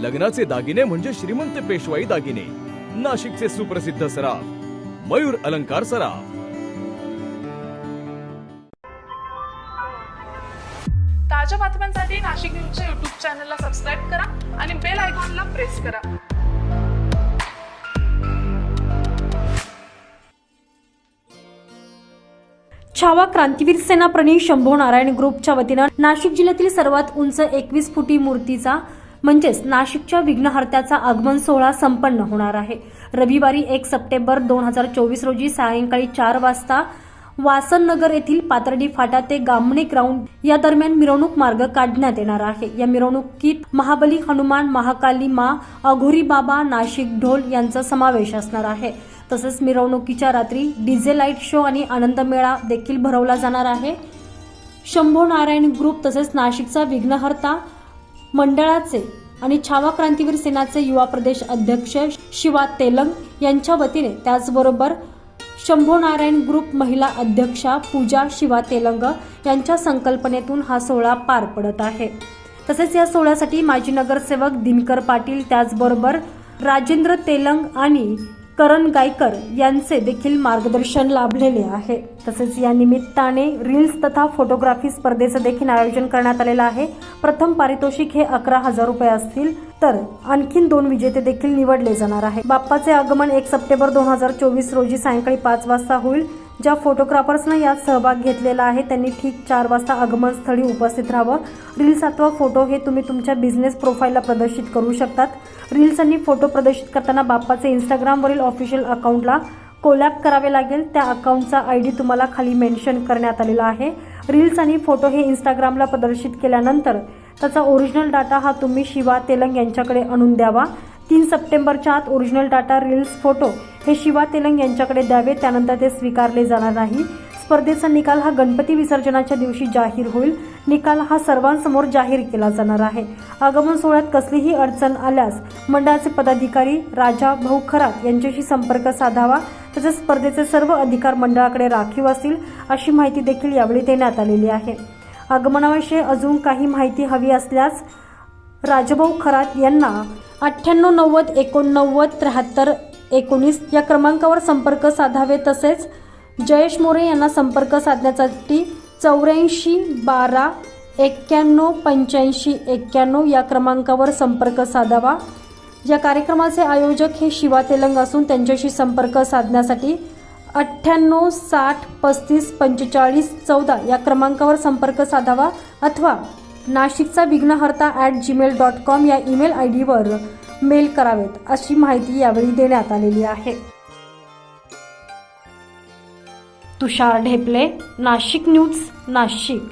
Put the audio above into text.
लग्नाचे दागिने म्हणजे श्रीमंत पेशवाई दागिने. नाशिकचे सुप्रसिद्ध सराफ मयूर अलंकार सराफ. ताज्या बातम्यांसाठी नाशिक न्यूजच्या युट्यूब चॅनलला सबस्क्राईब करा आणि बेल आयकॉनला प्रेस करा. छावा क्रांतीवीर सेना प्रणीत शंभू नारायण ग्रुपच्या वतीनं नाशिक जिल्ह्यातील सर्वात उंच एकवीस फुटी मूर्तीचा म्हणजेच नाशिकच्या विघ्नहर्त्याचा आगमन सोहळा संपन्न होणार आहे. रविवारी एक सप्टेंबर दोन हजार चोवीस रोजी सायंकाळी चार वाजता वासन नगर येथील पातर्डी फाटा ते गामणे ग्राउंड या दरम्यान मिरवणूक मार्ग काढण्यात येणार आहे. या मिरवणुकीत महाबली हनुमान महाकाली मा अघोरी बाबा नाशिक ढोल यांचा समावेश असणार आहे. तसेच मिरवणुकीच्या रात्री डीजे लाइट शो आणि आनंद मेळा देखील भरवला जाणार आहे. शंभो नारायण ग्रुप तसेच नाशिकचा विघ्नहर्ता मंडळाचे आणि छावा क्रांतीवीर सेनाचे युवा प्रदेश अध्यक्ष शिवा तेलंग यांच्या वतीने त्याचबरोबर शंभो नारायण ग्रुप महिला अध्यक्षा पूजा शिवा तेलंग यांच्या संकल्पनेतून हा सोहळा पार पडत आहे. तसेच या सोहळ्यासाठी माजी नगरसेवक दिनकर पाटील त्याचबरोबर राजेंद्र तेलंग आणि करण गायकर यांचे देखील मार्गदर्शन लाभलेले आहे. तसेच या निमित्ताने रील्स तथा फोटोग्राफी स्पर्धेचं देखील आयोजन करण्यात आलेलं आहे. प्रथम पारितोषिक हे अकरा हजार रुपये असतील. तर आणखीन दोन विजेते देखील निवडले जाणार आहे. बाप्पाचे आगमन एक सप्टेंबर दोन हजार चोवीस रोजी सायंकाळी पाच वाजता होईल. ज्या फोटोग्राफर्सनं यात सहभाग घेतलेला आहे त्यांनी ठीक चार वाजता आगमन स्थळी उपस्थित राहावं. रील्स अथवा फोटो हे तुम्ही तुमच्या बिझनेस प्रोफाईलला प्रदर्शित करू शकतात. रील्स आणि फोटो प्रदर्शित करताना बाप्पाचे इंस्टाग्रामवरील ऑफिशियल अकाउंटला कोलॅप करावे लागेल. त्या अकाउंटचा आय डी तुम्हाला खाली मेन्शन करण्यात आलेला आहे. रील्स आणि फोटो हे इंस्टाग्रामला प्रदर्शित केल्यानंतर त्याचा ओरिजिनल डाटा हा तुम्ही शिवा तेलंग यांच्याकडे आणून द्यावा. तीन सप्टेंबरच्या आत ओरिजिनल डाटा रील्स फोटो हे शिवा तेलंग यांच्याकडे द्यावे त्यानंतर ते स्वीकारले जाणार नाही. स्पर्धेचा निकाल हा गणपती विसर्जनाच्या दिवशी जाहीर होईल. निकाल हा सर्वांसमोर जाहीर केला जाणार आहे. आगमन सोहळ्यात कसलीही अडचण आल्यास मंडळाचे पदाधिकारी राजा भाऊ खरात यांच्याशी संपर्क साधावा तसेच स्पर्धेचे सर्व अधिकार मंडळाकडे राखीव असतील अशी माहिती देखील यावेळी देण्यात आलेली आहे. आगमनाविषयी अजून काही माहिती हवी असल्यास राजभाऊ खरात यांना अठ्ठ्याण्णव नव्वद एकोणनव्वद त्र्याहत्तर एकोणीस या क्रमांकावर संपर्क साधावे. तसेच जयेश मोरे यांना संपर्क साधण्यासाठी चौऱ्याऐंशी बारा एक्क्याण्णव पंच्याऐंशी एक्क्याण्णव या क्रमांकावर संपर्क साधावा. या कार्यक्रमाचे आयोजक हे शिवा तेलंग असून त्यांच्याशी संपर्क साधण्यासाठी अठ्ठ्याण्णव साठ पस्तीस पंचेचाळीस चौदा या क्रमांकावर संपर्क साधावा अथवा नाशिकचा Vighnaharta at gmail dot com या ईमेल आय डीवर मेल करावेत अशी माहिती यावेळी देण्यात आलेली आहे. तुषार ढेपले नाशिक न्यूज नाशिक.